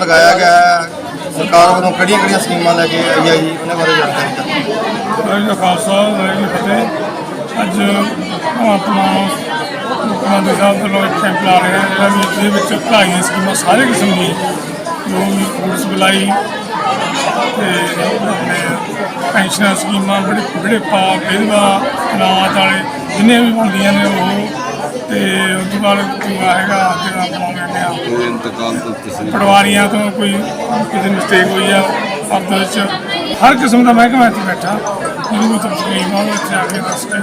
ਲਗਾਇਆ ਗਿਆ ਹੈ। ਸਰਕਾਰ ਵੱਲੋਂ ਕਿਹੜੀਆਂ ਕਿਹੜੀਆਂ ਸਕੀਮਾਂ ਲੈ ਕੇ ਆਈ ਹੈ ਜੀ? ਉਹਨਾਂ ਬਾਰੇ ਜਾਣਕਾਰੀ ਦਿਓ। ਵਾਹਿਗੁਰੂ ਜੀ ਕਾ ਖਾਲਸਾ, ਵਾਹਿਗੁਰੂ ਜੀ ਕੀ ਫਤਿਹ। ਅੱਜ ਆਪਣਾ ਮੁੱਖ ਮੰਤਰੀ ਸਾਹਿਬ ਵੱਲੋਂ ਇੱਕ ਕੈਂਪ ਲਾ ਰਹੇ ਹਾਂ। ਜਿਹੜਾ ਜਿਹਦੇ ਵਿੱਚ ਪੜ੍ਹਾਈਆਂ ਸਕੀਮਾਂ ਸਾਰੇ ਕਿਸਮ ਦੀਆਂ। ਜੋ ਵੀ ਫੂਡ ਸਪਲਾਈ ਤੇ ਪੈਨਸ਼ਨਾਂ ਸਕੀਮਾਂ ਬੜੇ ਬੜੇ ਪਾ ਵਿਧਵਾ, ਅਨਾਥ ਵਾਲੇ, ਜਿੰਨੇ ਵੀ ਬਣਦੀਆਂ ਨੇ ਉਹ ਤੇ ਉਸ ਤੋਂ ਬਾਅਦ ਦੂਆ ਹੈਗਾ ਜਿਹੜਾ ਕਹਿੰਦੇ ਆ। ਇੰਤਕਾਲ ਤੋਂ ਪਟਵਾਰੀਆਂ ਤੋਂ ਕੋਈ ਕਿਸੇ ਮਿਸਟੇਕ ਹੋਈ ਆ ਫਰਦ ਵਿੱਚ ਹਰ ਕਿਸਮ ਦਾ ਮਹਿਕਮਾ ਇੱਥੇ ਬੈਠਾ। ਜਿਹਨੂੰ ਕੋਈ ਤਕਲੀਫ ਆ ਉਹ ਇੱਥੇ ਆ ਕੇ ਦੱਸ ਕੇ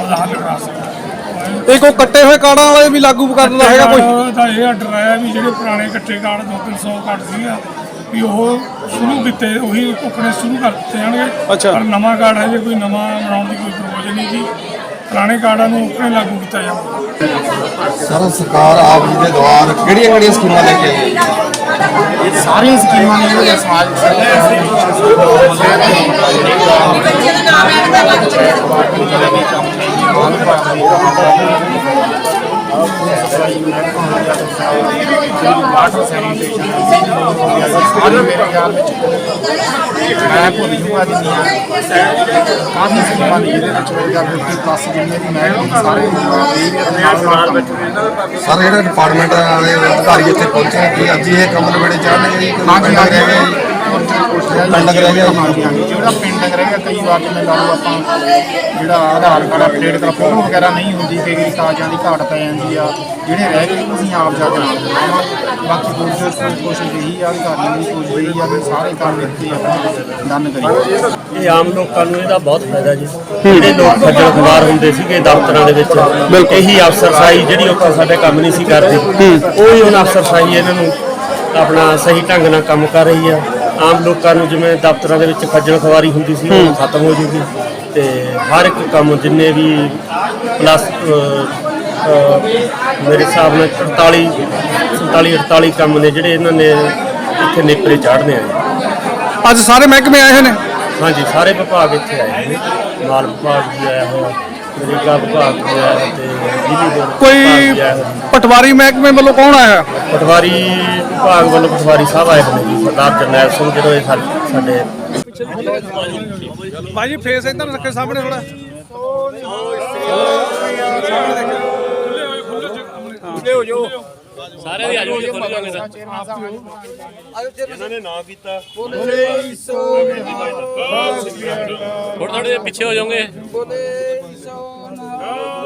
ਉਹਦਾ ਹੱਲ ਕਰਾ ਸਕਦਾ। ਇਹ ਕੋ ਕੱਟੇ ਹੋਏ ਕਾਰਡਾਂ ਵਾਲੇ ਵੀ ਲਾਗੂ ਕਰਨ ਦਾ ਹੈਗਾ ਕੋਈ? ਉਹਦਾ ਇਹ ਆਰਡਰ ਆਇਆ ਵੀ ਜਿਹੜੇ ਪੁਰਾਣੇ ਕੱਟੇ ਕਾਰਡ 2-300 ਕਾਰਡ ਸੀਗਾ ਵੀ ਉਹ ਸ਼ੁਰੂ ਕੀਤੇ ਉਹੀ ਭੁੱਖਣੇ ਸ਼ੁਰੂ ਕਰ ਦਿੱਤੇ ਜਾਣਗੇ। ਅੱਛਾ। ਪਰ ਨਵਾਂ ਕਾਰਡ ਹੈ ਜੇ ਕੋਈ ਨਵਾਂ ਬਣਾਉਣ ਦੀ ਕੋਈ ਪ੍ਰੋਵੀਜ਼ਨ ਨਹੀਂ ਜੀ ਪੁਰਾਣੇ ਕਾਰਡਾਂ ਨੂੰ ਉੱਕਣੇ ਲਾਗੂ ਕੀਤਾ ਜਾਊਗਾ ਸਰ ਸਰਕਾਰ ਆਪ ਜੀ ਦੇ ਦੁਆਰ ਕਿਹੜੀਆਂ ਕਿਹੜੀਆਂ ਸਕੀਮਾਂ ਲੈ ਕੇ ਆਈ ਹੈ? ਸਾਰੀਆਂ ਸਕੀਮਾਂ ਨੇ ਜਿਹੜੇ ਸਮਾਜ ਵਾਟਰ ਸੈਨੀਟੇਸ਼ਨ ਸਾਰੇ ਮੇਰੇ ਖਿਆਲ ਵਿੱਚ ਮੈਂ ਭੁੱਲ ਜੂਗਾ ਜਿੰਨੀਆਂ ਕਾਫੀ ਸਕੀਮਾਂ ਨੇ ਜਿਹਦੇ ਵਿੱਚ ਮੇਰੇ ਖਿਆਲ 50 ਪਲੱਸ ਜਿੰਨੇ ਵੀ ਮੈਂ ਸਾਰੇ ਨਾਲ ਨਾਲ ਬੈਠੇ ਸਰ ਜਿਹੜੇ ਡਿਪਾਰਟਮੈਂਟ ਵਾਲੇ ਅਧਿਕਾਰੀ ਇੱਥੇ ਪਹੁੰਚੇ ਕੀ ਅੱਜ ਇਹ ਕੰਮ ਨਵੇੜੇ ਚਾਹਣਗੇ ਜੀ ਕੋਈ ਹਾਂਜੀ ਪਿੰਡ ਰਹਿ ਗਿਆ ਜੀ ਪਿੰਡਕ ਰਹਿ ਗਿਆ ਹਾਂਜੀ ਹਾਂਜੀ। ਜਿਹੜਾ ਪਿੰਡਕ ਰਹਿ ਗਿਆ ਕਈ ਵਾਰ ਜਿਵੇਂ ਲਾ ਲਓ ਆਪਾਂ ਜਿਹੜਾ ਆਧਾਰ ਕਾਰਡ ਅਪਡੇਟ ਦਾ ਫੋਟੋ ਵਗੈਰਾ ਨਹੀਂ ਹੁੰਦੀ ਕਈ ਵਾਰੀ ਕਾਗਜ਼ਾਂ ਦੀ ਘਾਟ ਪੈ ਜਾਂਦੀ ਆ। ਜਿਹੜੇ ਰਹਿ ਗਏ ਅਸੀਂ ਆਪ ਜਾ ਕੇ ਨਾਲ ਕਰਾਵਾਂਗੇ ਬਾਕੀ ਕੋਸ਼ਿਸ਼ ਕੋਸ਼ਿਸ਼ ਇਹੀ ਆ ਅਧਿਕਾਰੀਆਂ ਦੀ ਕੋਸ਼ਿਸ਼ ਇਹੀ ਆ ਵੀ ਸਾਰੇ ਕੰਮ ਇੱਥੇ ਆਪਾਂ ਡਨ ਕਰੀਏ। ਇਹ ਆਮ ਲੋਕਾਂ ਨੂੰ ਇਹਦਾ ਬਹੁਤ ਫਾਇਦਾ ਜੀ। ਜਿਹੜੇ ਲੋਕ ਖੱਜਲ ਖੁਆਰ ਹੁੰਦੇ ਸੀਗੇ ਦਫ਼ਤਰਾਂ ਦੇ ਵਿੱਚ ਇਹੀ ਅਫਸਰਸ਼ਾਹੀ ਜਿਹੜੀ ਉੱਥੇ ਸਾਡੇ ਕੰਮ ਨਹੀਂ ਸੀ ਕਰਦੀ। ਉਹੀ ਹੁਣ ਅਫਸਰਸ਼ਾਹੀ ਇਹਨਾਂ ਨੂੰ ਆਪਣਾ ਸਹੀ ਢੰਗ ਨਾਲ ਕੰਮ ਕਰ ਰਹੀ ਆ। ਆਮ ਲੋਕਾਂ ਨੂੰ ਜਿਵੇਂ ਦਫ਼ਤਰਾਂ ਦੇ ਵਿੱਚ ਖੱਜਲ ਖੁਆਰੀ ਹੁੰਦੀ ਸੀ ਉਹ ਖਤਮ ਹੋ ਜੂਗੀ। ਤੇ ਹਰ ਇੱਕ ਕੰਮ ਜਿੰਨੇ ਵੀ ਪਲੱਸ ਮੇਰੇ ਹਿਸਾਬ ਨਾਲ 48 47 48 ਕੰਮ ਨੇ ਜਿਹੜੇ ਇਹਨਾਂ ਨੇ ਇੱਥੇ ਨੇਪਰੇ ਚਾੜਨੇ ਆ ਅੱਜ ਸਾਰੇ ਮਹਿਕਮੇ ਆਏ ਹੋਏ ਨੇ? ਹਾਂਜੀ ਸਾਰੇ ਵਿਭਾਗ ਇੱਥੇ ਆਏ ਨੇ। ਮਾਲ ਵਿਭਾਗ ਵੀ ਆਇਆ ਹੋਇਆ। ਵਿਭਾਗ ਤੇ ਬਿਜਲੀ ਬੋਰਡ ਕੋਈ। ਪਟਵਾਰੀ ਮਹਿਕਮੇ ਵੱਲੋਂ ਕੌਣ ਆਇਆ? ਪਟਵਾਰੀ ਵਿਭਾਗ ਵੱਲੋਂ ਪਟਵਾਰੀ ਸਾਹਿਬ ਆਏ ਹੋਏ ਨੇ ਜੀ ਸਰਦਾਰ ਜਰਨੈਲ ਸਿੰਘ ਜਦੋਂ ਇਹ ਸਾਡੇ ਭਾਜੀ ਫੇਸ ਇਧਰ ਰੱਖੇ ਸਾਹਮਣੇ ਥੋੜਾ ਥੋੜੇ ਥੋੜੇ ਪਿੱਛੇ ਹੋ ਜਾਓਗੇ।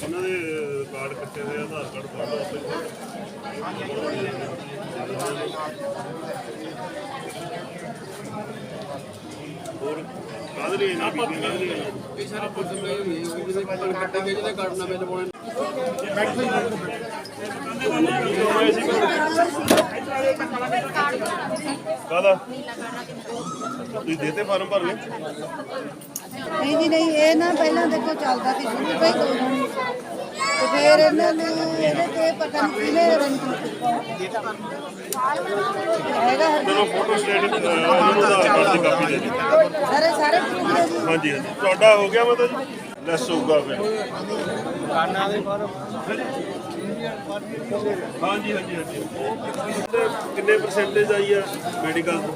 ਉਹਨਾਂ ਦੇ ਕਾਰਡ ਕੱਟੇ ਹੋਏ ਆਧਾਰ ਕਾਰਡ ਪਾ ਲਓ ਆਪੇ ਹੋਰ ਕਾਹਦੇ ਲਈ ਇਹਨਾਂ ਵੀ ਕਾਹਦੇ ਲਈ ਆਏ? ਕਾਹਦਾ ਤੁਸੀਂ ਦੇਤੇ ਫਾਰਮ ਭਰ ਲਏ। ਨਹੀਂ ਜੀ ਨਹੀਂ ਇਹ ਨਾ ਪਹਿਲਾਂ ਦੇਖੋ ਚੱਲਦਾ ਸੀ ਸ਼ੁਰੂ ਤੋਂ ਹੀ ਦੋ ਜਣੇ ਤੇ ਫਿਰ ਇਹਨਾਂ ਨੂੰ ਇਹਦੇ ਤੇ ਪਤਾ ਨਹੀਂ ਕਿਹਨੇ ਰੰਗ ਹੈਗਾ ਚਲੋ ਫੋਟੋ ਸਟੇਟ ਉਹਨਾਂ ਨੂੰ ਆਧਾਰ ਕਾਰਡ ਦੀ ਕਾਪੀ ਦੇ ਦਿਓ। ਸਾਰੇ ਸਾਰੇ proof ਨੇ ਜੀ ਹਾਂਜੀ ਹਾਂਜੀ। ਤੁਹਾਡਾ ਹੋ ਗਿਆ ਮਤਲਬ ਜੀ? ਲੈਸ ਹੋਊਗਾ ਫਿਰ। ਹਾਂਜੀ ਹਾਂਜੀ ਹਾਂਜੀ। ਕਿੰਨੇ ਪਰਸੈਂਟੇਜ ਆਈ ਆ ਮੈਡੀਕਲ ਤੋਂ?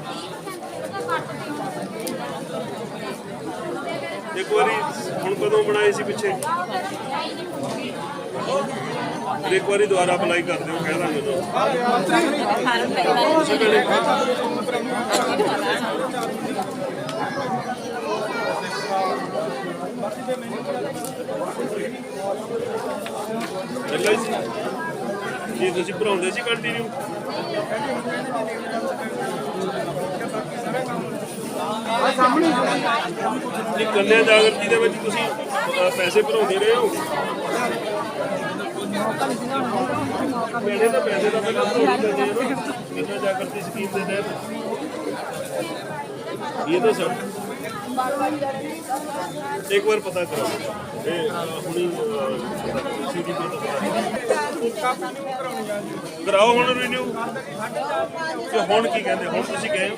ਇੱਕ ਵਾਰੀ ਹੁਣ ਕਦੋਂ ਬਣਾਏ ਸੀ ਪਿੱਛੇ? ਫਿਰ ਇੱਕ ਵਾਰੀ ਦੁਬਾਰਾ ਅਪਲਾਈ ਕਰ ਦਿਓ ਕਹਿ ਦਾਂਗੇ ਉਹਨਾਂ ਨੂੰ। ਚੱਲਿਆ ਸੀ ਕੀ ਤੁਸੀਂ ਭਰਾਉਂਦੇ ਸੀ ਕੰਟੀਨਿਊ ਜੀ ਕੰਨਿਆ ਜਾਗਰਤੀ ਦੇ ਵਿੱਚ ਤੁਸੀਂ ਅਹ, ਪੈਸੇ ਭਰਾਉਂਦੇ ਰਹੇ ਹੋ? ਮੇਰੇ ਤਾਂ ਪੈਸੇ ਤਾਂ ਪਹਿਲਾਂ ਭਰਾਉਣੇ ਚਾਹੀਦੇ ਆ ਨਾ ਕੰਨਿਆ ਜਾਗਰਤੀ ਸਕੀਮ ਦੇ ਤਹਿਤ। ਇਹ ਤਾਂ ਸਰ ਇੱਕ ਵਾਰ ਪਤਾ ਕਰੋ। ਇਹ ਹੁਣੀ ਸੀਡੀ ਤੋਂ ਕਰਾਓ ਹੁਣ ਰਿਨਿਊ ਤੇ ਹੁਣ ਕੀ ਕਹਿੰਦੇ? ਹੁਣ ਤੁਸੀਂ ਗਏ ਹੋ?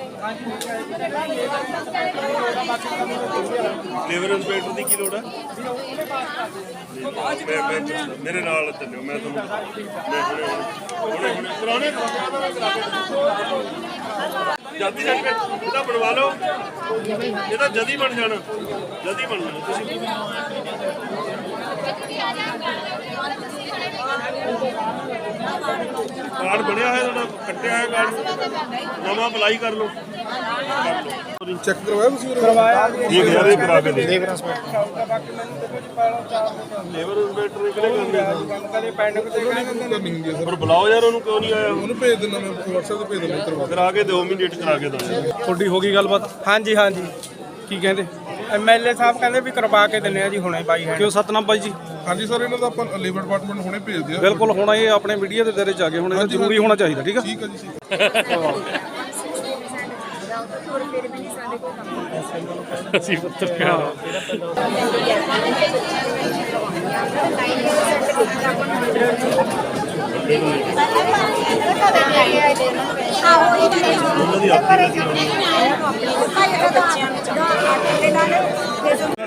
ਲੇਬਰ ਇੰਸਪੈਕਟਰ ਦੀ ਕੀ ਲੋੜ ਹੈ? ਮੇਰੇ ਨਾਲ ਚੱਲਿਓ, ਮੈਂ ਤੁਹਾਨੂੰ ਮੈਂ ਹੁਣੇ ਹੁਣੇ। ਹੁਣੇ ਜਲਦੀ ਸਰਟੀਫਿਕੇਟ ਇਹਦਾ ਬਣਵਾ ਲਓ। ਇਹਦਾ ਜਲਦੀ ਬਣ ਜਾਣਾ। ਜਲਦੀ ਬਣ ਜਾਣਾ ਤੁਸੀਂ ਕਾਰਡ ਬਣਿਆ ਹੋਇਆ ਤੁਹਾਡਾ ਕੱਟਿਆ ਹੋਇਆ ਕਾਰਡ। ਨਵਾਂ ਅਪਲਾਈ ਕਰ ਲਓ। ਚੈੱਕ ਕਰਵਾਇਆ ਤੁਸੀਂ ਕਰਵਾਇਆ। ਇਹ ਸਾਰੇ ਕਰਾ ਕੇ ਦੇ ਲੇਬਰ ਇੰਸਪੈਕਟਰ ਲੇਬਰ ਇੰਸਪੈਕਟਰ ਕਿਹੜੇ ਕਰਨੇ? ਪਰ ਬੁਲਾਓ ਯਾਰ ਉਹਨੂੰ ਕਿਉਂ ਨਹੀਂ ਆਇਆ? ਉਹਨੂੰ ਭੇਜ ਦਿੰਦਾ ਮੈਂ WhatsApp ਤੇ ਭੇਜ ਦਿੰਦਾ ਕਰਵਾ ਕਰਾ ਕੇ ਦਿਓ ਇਮੀਡੀਏਟ ਕਰਾ ਕੇ ਦਿਓ। ਤੁਹਾਡੀ ਹੋ ਗਈ ਗੱਲਬਾਤ? ਹਾਂਜੀ ਹਾਂਜੀ। ਕੀ ਕਹਿੰਦੇ? ਐਮਐਲਏ ਸਾਹਿਬ ਕਹਿੰਦੇ ਵੀ ਕਰਵਾ ਕੇ ਦਿੰਨੇ ਆ ਜੀ ਹੁਣੇ ਬਾਈ ਹੈ। ਕਿਉਂ ਸਤਨਾਮ ਬਾਈ ਜੀ? ਹਾਂਜੀ ਸਰ ਇਹਨਾਂ ਦਾ ਆਪਾਂ ਲੇਬਰ ਡਿਪਾਰਟਮੈਂਟ ਹੁਣੇ ਭੇਜ ਦਿਆ। ਬਿਲਕੁਲ ਹੋਣਾ ਇਹ ਆਪਣੇ ਮੀਡੀਆ ਦੇ ਦਾਇਰੇ ਚ ਆ ਗਏ ਹੁਣ ਇਹ ਜ਼ਰੂਰੀ ਹੋਣਾ ਚਾਹੀਦਾ ਠੀਕ ਆ? ਠੀਕ ਹੈ ਜੀ ਠੀਕ ਅਸੀਂ ਪੱਤਰਕਾਰ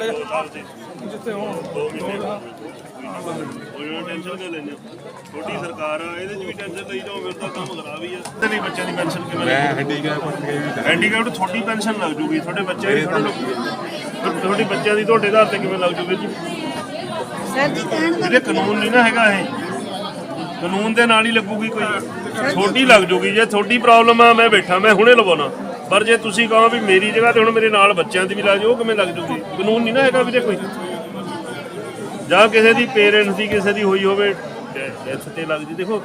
ਜਿੱਥੇ ਹੁਣ ਦੋ ਮਹੀਨੇ ਉਹ ਟੈਨਸ਼ਨ ਦੇ ਲੈਣੇ ਛੋਟੀ ਸਰਕਾਰ ਆ ਇਹਦੇ 'ਚ ਵੀ ਟੈਨਸ਼ਨ ਲਈ ਜਾਓ ਫਿਰ ਤਾਂ ਕੰਮ ਖਰਾਬ ਹੀ ਆ ਤੇ ਨਹੀਂ ਬੱਚਿਆਂ ਦੀ ਪੈਨਸ਼ਨ ਕਿਵੇਂ ਮੈਂ ਹੈਂਡੀਕੈਪ ਹੈਂਡੀਕੈਪ ਛੋਟੀ ਪੈਨਸ਼ਨ ਲੱਗ ਜੂਗੀ ਤੁਹਾਡੇ ਬੱਚੇ ਦੀ ਤੁਹਾਡੇ ਬੱਚਿਆਂ ਦੀ ਤੁਹਾਡੇ ਆਧਾਰ ਤੇ ਕਿਵੇਂ ਲੱਗ ਜੂਗੀ ਜੀ? ਸਰ ਜੀ ਕਹਿਣ ਦਾ ਇਹਦੇ ਕਾਨੂੰਨ ਨਹੀਂ ਨਾ ਹੈਗਾ ਇਹ। ਕਾਨੂੰਨ ਦੇ ਨਾਲ ਹੀ ਲੱਗੂਗੀ ਕੋਈ। ਛੋਟੀ ਲੱਗ ਜੂਗੀ। ਜੇ ਤੁਹਾਡੀ ਪ੍ਰੋਬਲਮ ਆ, ਮੈਂ ਬੈਠਾ, ਮੈਂ ਹੁਣੇ ਲਵਾਉਣਾ। ਪਰ ਜੇ ਤੁਸੀਂ ਕਹੋ ਵੀ ਮੇਰੀ ਜਗ੍ਹਾ ਤੇ ਹੁਣ ਮੇਰੇ ਨਾਲ ਬੱਚਿਆਂ ਦੀ ਵੀ ਲੱਗ ਜਾਓ, ਉਹ ਕਿਵੇਂ ਲੱਗ ਜੂਗੀ? ਕਾਨੂੰਨ ਨਹੀਂ ਨਾ ਹੈਗਾ ਵੀਰੇ ਕੋਈ। ਜਾਂ ਕਿਸੇ ਦੀ ਪੇਰੈਂਟਸ ਦੀ, ਕਿਸੇ ਦੀ ਹੋਈ ਹੋਵੇ ਡੈਥ ਤੇ ਲੱਗਦੀ ਦੇਖੋ,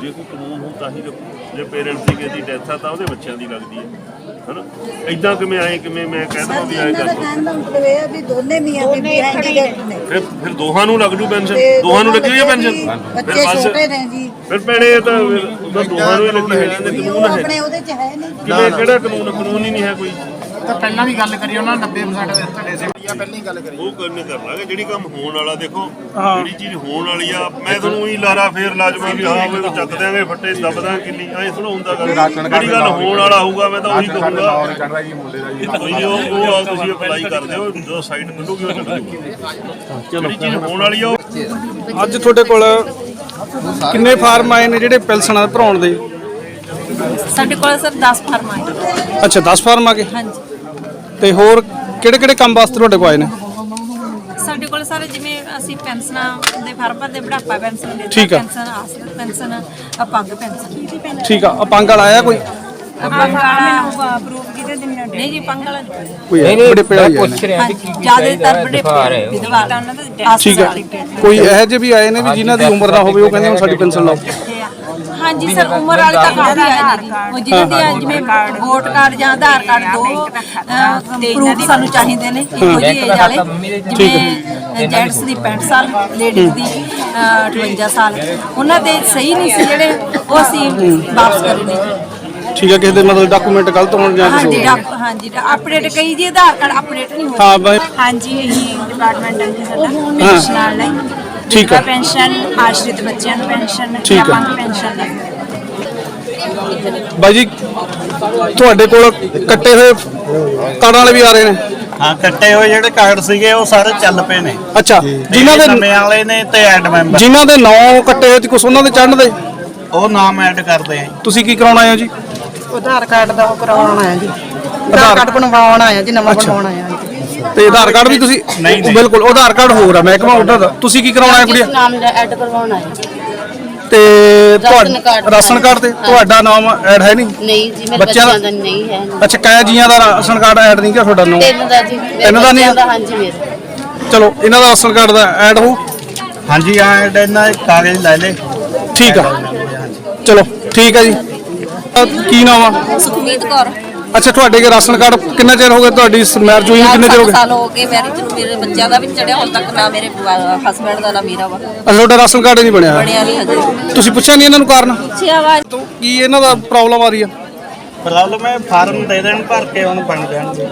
ਜੇ ਕੋਈ ਕਾਨੂੰਨ ਹੋ ਤਾਂ ਹੀ ਲੱਗੂ ਜੇ ਪੇਰੈਂਟਸ ਦੀ ਕਿਸੇ ਦੀ ਡੈਥ ਆ, ਤਾਂ ਉਹਦੇ ਬੱਚਿਆਂ ਦੀ ਲੱਗਦੀ ਹੈ। ਹਨਾ? ਇਦਾਂ ਕਿਵੇਂ ਆਏ ਕਿਵੇਂ ਮੈਂ ਕਹਿ ਦਵਾਂ ਵੀ ਆਏ ਇਹਨਾਂ ਦਾ ਕਰ ਕਹਿਣ ਦਾ ਮਤਲਬ ਇਹ ਹੈ ਵੀ ਦੋਨੇ ਮੀਆਂ ਬੀਬੀ ਹੈਂਡੀਕੈਪ ਨੇ। ਫਿਰ ਫਿਰ ਦੋਹਾਂ ਨੂੰ ਲੱਗ ਜੂ ਪੈਨਸ਼ਨ? ਤੇ ਦੋਹਾਂ ਨੂੰ ਲੱਗੀ ਹੋਈ ਹੈ ਪੈਨਸ਼ਨ? ਬੱਚੇ ਛੋਟੇ ਨੇ ਜੀ। ਫਿਰ ਭੈਣੇ ਇਹ ਤਾਂ ਫਿਰ ਉਹਦਾ ਦੋਹਾਂ ਨੂੰ ਹੀ ਲੱਗੀ ਹੈ ਵੀ ਕਾਨੂੰਨ ਉਹ ਹੈ? ਆਪਣੇ ਉਹਦੇ ਚ ਹੈ ਨਹੀਂ। ਕਿਵੇਂ ਕਿਹੜਾ ਕਾਨੂੰਨ? ਕਾਨੂੰਨ ਹੀ ਨਹੀਂ ਹੈ ਕੋਈ। ਤਾਂ ਪਹਿਲਾਂ ਵੀ ਗੱਲ ਕਰੀ ਉਹਨਾਂ 90% ਦੇ ਤੁਹਾਡੇ ਸਿੱਟੀ ਆ ਪਹਿਲਾਂ ਹੀ ਗੱਲ ਕਰੀ। ਉਹ ਕਰਨੇ ਕਰ ਲਾਂਗੇ ਜਿਹੜੀ ਕੰਮ ਹੋਣ ਵਾਲਾ ਦੇਖੋ ਜਿਹੜੀ ਚੀਜ਼ ਹੋਣ ਵਾਲੀ ਆ ਮੈਂ ਤੁਹਾਨੂੰ ਹੀ ਲਾਰਾ ਫੇਰ ਲਾਜਮਾ ਵੀ ਹਾਂ ਵੀ ਚੱਕ ਦਿਆਂਗੇ ਫੱਟੇ ਦੱਬ ਦਾਂ ਕਿੰਨੀ ਐ ਥੋੜਾ ਹੁੰਦਾ ਗੱਲ। ਜਿਹੜੀ ਗੱਲ ਹੋਣ ਵਾਲਾ ਹੋਊਗਾ ਮੈਂ ਤਾਂ ਉਹੀ ਕਹੂੰਗਾ। ਚੜਦਾ ਜੀ ਮੁੰਡੇ ਦਾ ਜੀ ਕੋਈ ਨੀ, ਉਹ ਉਹ ਆ ਤੁਸੀਂ ਅਪਲਾਈ ਕਰ ਦਿਓ ਜਦੋਂ ਸਾਈਟ ਮਿਲੂਗੀ ਉਹ ਚੱਲ ਜਿਹੜੀ ਚੀਜ਼ ਹੋਣ ਵਾਲੀ ਆ ਉਹ ਅੱਜ ਤੁਹਾਡੇ ਕੋਲ ਕਿੰਨੇ ਫਾਰਮ ਆਏ ਨੇ ਜਿਹੜੇ ਪੈਨਸ਼ਨਾਂ ਭਰਾਉਣ ਦੇ? ਸਾਡੇ ਕੋਲ ਸਰ 10 ਫਾਰਮ ਆਏ। ਅੱਛਾ 10 ਫਾਰਮ ਆ ਗਏ? ਹਾਂਜੀ। ਤੇ ਹੋਰ ਕਿਹੜੇ ਕਿਹੜੇ ਕੰਮ ਵਾਸਤੇ ਤੁਹਾਡੇ ਕੋਲ ਆਏ ਨੇ? ਸਾਡੇ ਕੋਲ ਸਰ ਜਿਵੇਂ ਅਸੀਂ ਪੈਨਸ਼ਨਾਂ ਦੇ ਫਾਰਮ ਭਰਦੇ ਬੁਢਾਪਾ ਪੈਨਸ਼ਨ ਦੇ ਠੀਕ ਆ। ਪੈਨਸ਼ਨ ਆਸਰਤ ਪੈਨਸ਼ਨ ਅਪੰਗ ਪੈਨਸ਼ਨ ਠੀਕ ਆ ਅਪੰਗ ਵਾਲਾ ਆਇਆ ਕੋਈ? ਅਪੰਗ ਵਾਲਾ ਅਪਰੂਵ ਕਿਤੇ ਦਿਨ ਨਹੀਂ ਜੀ ਅਪੰਗ ਵਾਲਾ ਨਹੀਂ। ਕੋਈ। ਹੈ? ਬੜੇ ਪਿਆ ਹੀ ਆਏ ਨੇ। ਹਾਂਜੀ ਜ਼ਿਆਦਾਤਰ ਬੜੇ ਵਿਧਵਾ ਤਾਂ ਉਹਨਾਂ ਦਾ ਠੀਕ ਆ। ਕੋਈ ਇਹੋ ਜਿਹੇ ਵੀ ਆਏ ਨੇ ਵੀ ਜਿਨ੍ਹਾਂ ਦੀ ਉਮਰ ਨਾ ਹੋਵੇ ਉਹ ਕਹਿੰਦੇ ਹੁਣ ਸਾਡੀ ਪੈਨਸ਼ਨ ਲਾਓ। ਹਾਂਜੀ ਸਰ ਉਮਰ ਵਾਲੇ ਤਾਂ ਕਾਫੀ ਨੇ ਜੀ। ਉਹ ਜਿਹਨਾਂ ਦੇ ਜਿਵੇਂ ਵੋਟ ਕਾਰਡ ਜਾਂ ਆਧਾਰ ਕਾਰਡ ਦੋ ਪ੍ਰੂਫ ਸਾਨੂੰ ਚਾਹੀਦੇ ਨੇ ਇਹੋ ਜਿਹੀ ਏਜ ਵਾਲੇ ਜਿਵੇਂ ਜੈਂਟਸ ਦੀ 65 ਸਾਲ ਲੇਡੀਜ਼ ਦੀ ਅਹ, 58 ਸਾਲ। ਉਹਨਾਂ ਦੇ ਸਹੀ ਨਹੀਂ ਸੀ ਜਿਹੜੇ ਉਹ ਅਸੀਂ ਵਾਪਸ ਕਰੇ ਨੇ ਠੀਕ ਆ ਕਿਸੇ ਦੇ ਮਤਲਬ ਡਾਕੂਮੈਂਟ ਗਲਤ ਹੋਣ ਜਾਂ ਕੁਛ ਹਾਂਜੀ ਹੋਰ। ਡਾਕ- ਹਾਂਜੀ ਅਪਡੇਟ ਕਈ ਜੀ ਆਧਾਰ ਕਾਰਡ ਅਪਡੇਟ ਨਹੀਂ ਹੋਇਆ। ਹਾਂ ਬਾਈ ਹਾਂਜੀ ਇਹੀ ਡਿਪਾਰਟਮੈਂਟ ਹੈ ਜੀ ਸਾਡਾ। ਪੈਨਸ਼ਨ ਨਾਲ ਲਈ ਠੀਕ ਹੈ। ਪੈਨਸ਼ਨ ਆਸ਼ਰਿਤ ਬੱਚਿਆਂ ਨੂੰ ਪੈਨਸ਼ਨ ਠੀਕ ਹੈ। ਅਪੰਗ ਪੈਨਸ਼ਨ। ਹੈ ਬਾਈ ਜੀ ਤੁਹਾਡੇ ਕੋਲ ਕੱਟੇ ਹੋਏ ਕਾਰਡਾਂ ਵਾਲੇ ਵੀ ਆ ਰਹੇ ਨੇ? ਹਾਂ ਕੱਟੇ ਹੋਏ ਜਿਹੜੇ ਕਾਰਡ ਸੀਗੇ ਉਹ ਸਾਰੇ ਚੱਲ ਪਏ ਨੇ। ਅੱਛਾ ਜਿਨ੍ਹਾਂ ਦੇ ਨਵੇਂ ਵਾਲੇ ਨੇ ਤੇ ਐਡ ਮੈਂਬਰ। ਜਿਨ੍ਹਾਂ ਦੇ ਨਾਂ ਕੱਟੇ ਹੋਏ ਤੇ ਕੁਛ ਉਹਨਾਂ ਦੇ ਚੜਨ ਦੇ? ਉਹ ਨਾਮ ਐਡ ਕਰਦੇ ਆ ਤੁਸੀਂ ਕੀ ਕਰਾਉਣ ਆਏ ਹੋ ਜੀ? ਆਧਾਰ ਕਾਰਡ ਦਾ ਉਹ ਕਰਾਉਣ ਆਇਆ ਜੀ। ਆਧਾਰ ਕਾਰਡ ਬਣਵਾਉਣ ਆਇਆ ਜੀ ਨਵਾਂ ਬਣਵਾਉਣ ਆਇਆ ਜੀ। ਤੇ ਆਧਾਰ ਕਾਰਡ ਵੀ ਤੁਸੀਂ ਨਹੀਂ, ਨਹੀਂ। ਬਿਲਕੁਲ ਉਹ ਆਧਾਰ ਕਾਰਡ ਹੋਰ ਆ ਮਹਿਕਮਾ ਉਹਨਾਂ ਦਾ। ਤੁਸੀਂ ਕੀ ਕਰਾਉਣਾ ਹੈ ਕੁੜੀਆ? ਨਾਮ ਐਡ ਕਰਵਾਉਣਾ ਹੈ। ਤੇ ਰਾਸ਼ਨ ਕਾਰਡ ਤੁਹਾਡਾ ਰਾਸ਼ਨ ਕਾਰਡ ਤੇ ਤੁਹਾਡਾ ਨਾਮ ਐਡ ਹੈ ਨਹੀਂ? ਨਹੀਂ ਜੀ ਮੇਰੇ ਬੱਚਿਆਂ ਦਾ- ਬੱਚਿਆਂ ਦਾ ਨਹੀਂ ਹੈ। ਅੱਛਾ ਕੈ ਜੀਆਂ ਦਾ ਰਾਸ਼ਨ ਕਾਰਡ ਐਡ ਨਹੀਂ ਕਿ ਤੁਹਾਡਾ ਨਾਮ? ਤਿੰਨ ਦਾ ਜੀ ਮੇਰੇ ਇਹਨਾਂ ਦਾ ਨਹੀਂ ਬੱਚਿਆਂ ਹੈ? ਹਾਂਜੀ ਮੇਰੇ। ਚਲੋ ਇਹਨਾਂ ਦਾ ਰਾਸ਼ਨ ਕਾਰਡ ਦਾ ਐਡ ਹੋ। ਹਾਂਜੀ ਆ ਇਹਨਾਂ ਦੇ ਕਾਗਜ਼ ਲੈ ਲੈ ਠੀਕ ਆ। ਚਲੋ ਠੀਕ ਆ ਜੀ। ਅਹ ਕੀ ਨਾਮ ਆ? ਸੁਖਮੀਤ ਕੌਰ। ਅੱਛਾ ਤੁਹਾਡੇ ਕੇ ਰਾਸ਼ਨ ਕਾਰਡ ਕਿੰਨਾ ਚਿਰ ਹੋ ਗਿਆ ਤੁਹਾਡੀ ਮੈਰਿਜ ਹੋਈ ਨੂੰ? ਕਿੰਨੇ ਚਿਰ ਹੋ ਗਿਆ ਸਾਲ ਹੋ ਗਏ ਮੈਰਿਜ ਨੂੰ ਮੇਰੇ ਬੱਚਿਆਂ ਦਾ ਵੀ ਚੜਿਆ ਹੁਣ ਤੱਕ ਨਾ ਮੇਰੇ ਹਸਬੰਡ ਦਾ ਨਾ ਮੇਰਾ ਵਾ। ਅੱਛਾ ਤੁਹਾਡਾ ਰਾਸ਼ਨ ਕਾਰਡ ਹੀ ਨਹੀਂ ਬਣਿਆ? ਹੋਇਆ। ਬਣਿਆ ਨਹੀਂ ਹਜੇ। ਤੁਸੀਂ ਪੁੱਛਿਆ ਨਹੀਂ ਇਹਨਾਂ ਨੂੰ ਕਾਰਨ? ਛੇ ਆਵਾਜ਼ ਤੋਂ ਕੀ ਇਹਨਾਂ ਦਾ ਪ੍ਰੋਬਲਮ ਆ ਰਹੀ ਆ? ਪ੍ਰੋਬਲਮ ਹੈ ਫਾਰਮ ਦੇ ਦੇਣ ਭਰ ਕੇ ਉਹਨੂੰ ਬਣ ਜਾਣਗੇ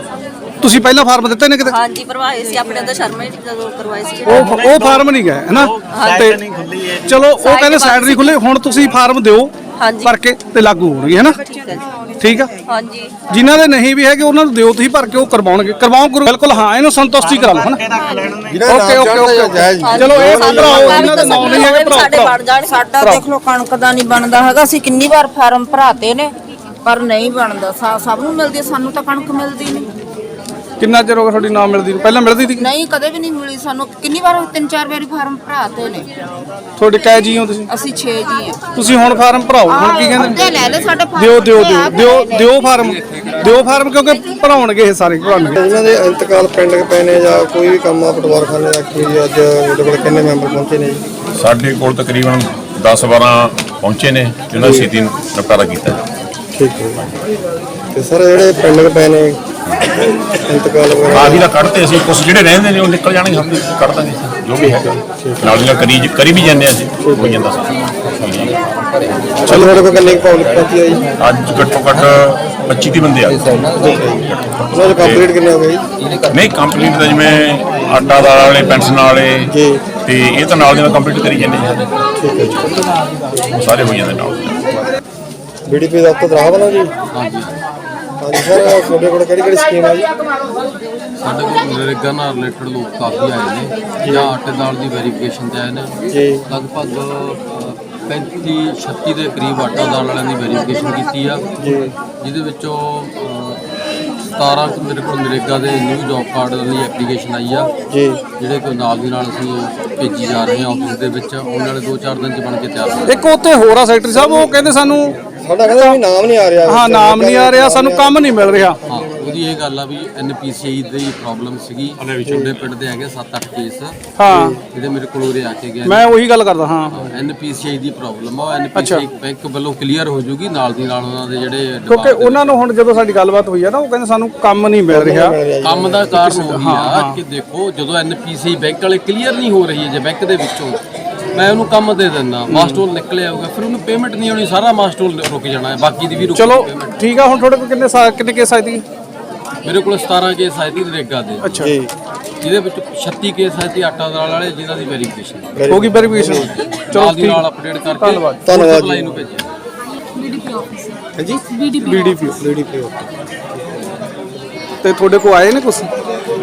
ਤੁਸੀਂ ਪਹਿਲਾਂ ਫਾਰਮ ਦਿੱਤੇ ਨੇ ਕਿਤੇ? ਹਾਂਜੀ ਭਰਵਾਏ ਸੀ ਆਪਣੇ ਤਾਂ ਸ਼ਰਮਾ ਜੀ ਜਦੋਂ ਕਰਵਾਏ ਸੀ। ਉਹ ਉਹ ਫਾਰਮ ਨਹੀਂ ਗਏ ਹੈਨਾ? ਤੇ ਨਹੀਂ ਖੁੱਲੀ ਹੈ ਚਲੋ ਉਹ ਕਹਿੰਦੇ ਸਾਈਡ ਨਹੀਂ ਖੁੱਲੇ ਹੁਣ ਤੁਸੀਂ ਫਾਰਮ ਦਿਓ ਹਾਂਜੀ। ਭਰ ਕੇ ਤੇ ਲਾਗੂ ਹੋਣਗੇ ਹੈਨਾ? ਠੀਕ ਹੈ ਜੀ। ਠੀਕ ਆ? ਹਾਂਜੀ। ਜਿਨ੍ਹਾਂ ਦੇ ਨਹੀਂ ਵੀ ਹੈਗੇ ਉਹਨਾਂ ਨੂੰ ਦਿਓ ਤੁਸੀਂ ਭਰ ਕੇ ਉਹ ਕਰਵਾਉਣਗੇ। ਕਰਵਾਓ ਗੁਰੂ ਬਿਲਕੁਲ ਹਾਂ ਇਹਨੂੰ ਸੰਤੁਸ਼ਟੀ ਕਰਾ ਲਓ ਹਨਾ? ਓਕੇ ਓਕੇ ਓਕੇ ਚਲੋ ਇਹ ਭਰਾਓ ਇਹਨਾਂ ਦੇ ਨਾਮ ਨਹੀਂ ਹੈਗੇ ਸਾਡੇ ਭਰਾਓ। ਬਣ ਜਾਣ। ਸਾਡਾ ਦੇਖ ਲਓ ਕਣਕ ਦਾ ਨਹੀਂ ਬਣਦਾ ਹੈਗਾ। ਅਸੀਂ ਕਿੰਨੀ ਵਾਰ ਫਾਰਮ ਭਰਾਤੇ ਨੇ ਪਰ ਨਹੀਂ ਬਣਦਾ। ਸਭ ਨੂੰ ਮਿਲਦੀ ਸਾਨੂੰ ਤਾਂ ਕਣਕ ਮਿਲਦੀ ਨਹੀਂ। ਕਿੰਨਾ ਚਿਰ ਹੋ ਗਿਆ ਤੁਹਾਡੀ ਨਾਮ ਮਿਲਦੀ ਨੂੰ? ਪਹਿਲਾਂ ਮਿਲਦੀ ਸੀ? ਨਹੀਂ ਕਦੇ ਵੀ ਨਹੀਂ ਮਿਲੀ ਸਾਨੂੰ। ਕਿੰਨੀ ਵਾਰ ਤਿੰਨ ਚਾਰ ਵਾਰੀ ਫਾਰਮ ਭਰਾਤੇ ਨੇ। ਤੁਹਾਡੇ ਕਹਿ ਜੀ ਹੋ ਤੁਸੀਂ? ਅਸੀਂ 6 ਜੀ ਹਾਂ। ਤੁਸੀਂ ਹੁਣ ਫਾਰਮ ਭਰਾਓ। ਹੁਣ ਕੀ ਕਹਿੰਦੇ ਲੈ ਲੈ ਸਾਡੇ ਫਾਰਮ। ਦਿਓ ਦਿਓ ਦਿਓ ਆ ਦਿਓ। ਦਿਓ ਫਾਰਮ। ਦਿਓ ਫਾਰਮ ਕਿਉਂਕਿ ਭਰਾਉਣਗੇ ਇਹ ਸਾਰੇ ਭਰਾਉਣਗੇ। ਇਹਨਾਂ ਦੇ ਇੰਤਕਾਲ ਪਿੰਡ ਕੇ ਪਏ ਨੇ ਜਾਂ ਕੋਈ ਵੀ ਕੰਮ ਆ ਪਟਵਾਰਖਾਨੇ ਦਾ ਕੋਈ ਅੱਜ ਤੁਹਾਡੇ ਕੋਲ ਕਿੰਨੇ ਮੈਂਬਰ ਪਹੁੰਚੇ ਨੇ ਜੀ? ਸਾਡੇ ਕੋਲ ਤਕਰੀਬਨ 10-12 ਪਹੁੰਚੇ ਨੇ ਜਿਹਨਾਂ ਨੇ ਛੇਤੀ ਨਿਪਟਾਰਾ ਕੀਤਾ। ਠੀਕ ਹੈ। ਤੇ ਸਰ ਜਿਹੜੇ ਪਿੰਡ ਕੇ ਪਏ ਨੇ ਇੰਤਕਾਲ ਵਗੈਰਾ ਕਾਫੀ ਦਾ ਕੱਢਤੇ ਅਸੀਂ ਕੁਝ ਜਿਹੜੇ ਰਹਿੰਦੇ ਨੇ ਉਹ ਨਿਕਲ ਜਾਣਗੇ ਹਮ ਕੱਢ ਦਾਂਗੇ। ਜੋ ਵੀ ਹੈਗਾ। ਨਾਲ ਦੀ ਨਾਲ ਕਰੀ ਕਰੀ ਵੀ ਜਾਂਦੇ ਆ ਅਸੀਂ ਹੋ ਜਾਂਦਾ ਚਲੋ ਤੁਹਾਡੇ ਕੋਲ ਕਿੰਨੀ ਪਬਲਿਕ ਪਹੁੰਚੀ ਹੈ ਜੀ? ਅੱਜ ਘੱਟੋ ਘੱਟ 25 ਦੀ ਬੰਦੇ ਆ। ਗਏ। ਉਹਨਾਂ ਦੇ ਕੰਪਲੀਟ ਕਿੰਨੇ ਹੋ ਗਏ ਜੀ? ਨਹੀਂ ਕੰਪਲੀਟ ਦਾ ਜਿਵੇਂ ਆਟਾ ਦਾਲ ਵਾਲੇ ਪੈਨਸ਼ਨ ਵਾਲੇ ਜੀ। ਤੇ ਇਹ ਤਾਂ ਨਾਲ ਦੀ ਨਾਲ ਕੰਪਲੀਟ ਕਰੀ ਜਾਂਦੇ ਆ। ਸਾਰੇ ਹੋ ਜਾਂਦੇ ਨਾਲ। ਬੀਡੀਪੀ ਦਾ ਉੱਤਰ ਦਰਾ ਵਾਲਾ ਜੀ। ਹਾਂਜੀ। ਹਾਂਜੀ ਸਰ ਤੁਹਾਡੇ ਕੋਲ ਕਿਹੜੀ ਕਿਹੜੀ ਸਕੀਮ ਹੈ ਜੀ? ਸਾਡੇ ਕੋਲ ਨਰੇਗਾ ਨਾਲ ਰਿਲੇਟਡ ਲੋਕ ਕਾਫੀ ਆਏ ਨੇ ਜਾਂ। ਆਟੇ ਦਾਲ ਦੀ ਵੈਰੀਫਿਕੇਸ਼ਨ ਤੇ ਆਏ ਨੇ। ਜੀ। ਲਗਭਗ ਅ, 35 36 ਦੇ ਕਰੀਬ ਆਟਾ ਦਾਲ ਵਾਲਿਆਂ ਦੀ ਵੈਰੀਫਿਕੇਸ਼ਨ ਕੀਤੀ ਆ। ਜੀ। ਜਿਹਦੇ ਵਿੱਚੋਂ ਅ, 17 ਕੁ ਮੇਰੇ ਕੋਲ ਨਰੇਗਾ ਦੇ ਨਿਊ ਜੌਬ ਕਾਰਡ ਲਈ ਐਪਲੀਕੇਸ਼ਨ ਆਈ ਆ। ਜੀ। ਜਿਹੜੇ ਕਿ ਨਾਲ ਦੀ ਨਾਲ ਅਸੀਂ ਭੇਜੀ ਜਾ ਰਹੇ ਹਾਂ ਆਫਿਸ ਦੇ ਵਿੱਚ। ਆਉਣ ਵਾਲੇ 2-4 ਦਿਨ ਚ ਬਣ ਕੇ ਤਿਆਰ ਹੋ ਇੱਕ ਉੱਥੇ ਹੋਰ ਆ ਸੈਕਟਰੀ ਸਾਹਿਬ ਉਹ ਕਹਿੰਦੇ ਸਾਨੂੰ ਸਾਡਾ ਕਹਿੰਦਾ ਵੀ ਨਾਮ ਨਹੀਂ ਆ ਰਿਹਾ। ਹਾਂ ਨਾਮ ਨਹੀਂ ਆ ਰਿਹਾ ਸਾਨੂੰ ਕੰਮ ਨਹੀਂ ਮਿਲ ਰਿਹਾ। ਹਾਂ ਉਹਦੀ ਇਹ ਗੱਲ ਆ ਵੀ ਐਨਪੀਸੀਆਈ ਦੀ ਪ੍ਰੋਬਲਮ ਸੀਗੀ। ਛੋਟੇ ਪਿੰਡ ਦੇ ਹੈਗੇ 7-8 ਕੇਸ ਹਾਂ। ਜਿਹੜੇ ਮੇਰੇ ਕੋਲ ਉਰੇ ਆ ਕੇ ਗਏ ਮੈਂ ਉਹੀ ਗੱਲ ਕਰਦਾ ਹਾਂ। ਐਨਪੀਸੀਆਈ ਦੀ ਪ੍ਰੋਬਲਮ ਆ ਐਨਪੀਸੀਆਈ ਬੈਂਕ ਵੱਲੋਂ ਕਲੀਅਰ ਹੋ ਜੂਗੀ ਨਾਲ ਦੀ ਨਾਲ ਉਹਨਾਂ ਦੇ ਜਿਹੜੇ ਕਿਉਂਕਿ ਉਹਨਾਂ ਨੂੰ ਹੁਣ ਜਦੋਂ ਸਾਡੀ ਗੱਲਬਾਤ ਹੋਈ ਆ ਨਾ ਉਹ ਕਹਿੰਦੇ ਸਾਨੂੰ ਕੰਮ ਨਹੀਂ ਮਿਲ ਰਿਹਾ। ਕੰਮ ਦਾ ਕਾਰਨ ਉਹੀ ਆ ਕਿ ਦੇਖੋ ਜਦੋਂ ਐਨਪੀਸੀਆਈ ਬੈਂਕ ਵਾਲੇ ਕਲੀਅਰ ਨਹੀਂ ਹੋ ਰਹੀ ਹੈ ਜੇ ਬੈਂਕ ਦੇ ਵਿੱਚੋਂ। ਮੈਂ ਉਹਨੂੰ ਕੰਮ ਦੇ ਦਿੰਦਾ ਮਾਸਟਰ ਨਿਕਲਿਆ ਹੋਊਗਾ ਫਿਰ ਉਹਨੂੰ ਪੇਮੈਂਟ ਨਹੀਂ ਆਉਣੀ ਸਾਰਾ ਮਾਸਟਰ ਰੁਕ ਜਾਣਾ ਹੈ ਬਾਕੀ ਦੀ ਵੀ ਰੁਕ ਚਲੋ ਠੀਕ ਆ ਹੁਣ ਤੁਹਾਡੇ ਕੋਲ ਕਿੰਨੇ ਸਾ- ਕਿੰਨੇ ਕੇਸ ਆਏ ਸੀ ਮੇਰੇ ਕੋਲ 17 ਕੇਸ ਆਏ ਸੀ ਨਰੇਗਾ ਦੇ। ਅੱਛਾ। ਜੀ। ਜਿਹਦੇ ਵਿੱਚ 36 ਕੇਸ ਆਏ ਸੀ ਆਟਾ ਦਾਲ ਵਾਲੇ ਜਿਨ੍ਹਾਂ ਦੀ ਵੈਰੀਫਿਕੇਸ਼ਨ ਹੋ ਗਈ ਵੈਰੀਫਿਕੇਸ਼ਨ ਚਲੋ ਨਾਲ ਦੀ ਠੀਕ ਨਾਲ ਅਪਡੇਟ ਕਰਕੇ ਧੰਨਵਾਦ। ਧੰਨਵਾਦ ਸਪਲਾਈ ਜੀ। ਨੂੰ ਭੇਜਿਆ। ਹੈ ਜੀ ਬੀਡੀਪੀ ਬੀਡੀਪੀ ਤੇ ਤੁਹਾਡੇ ਕੋਲ ਆਏ ਨੇ ਕੁਛ?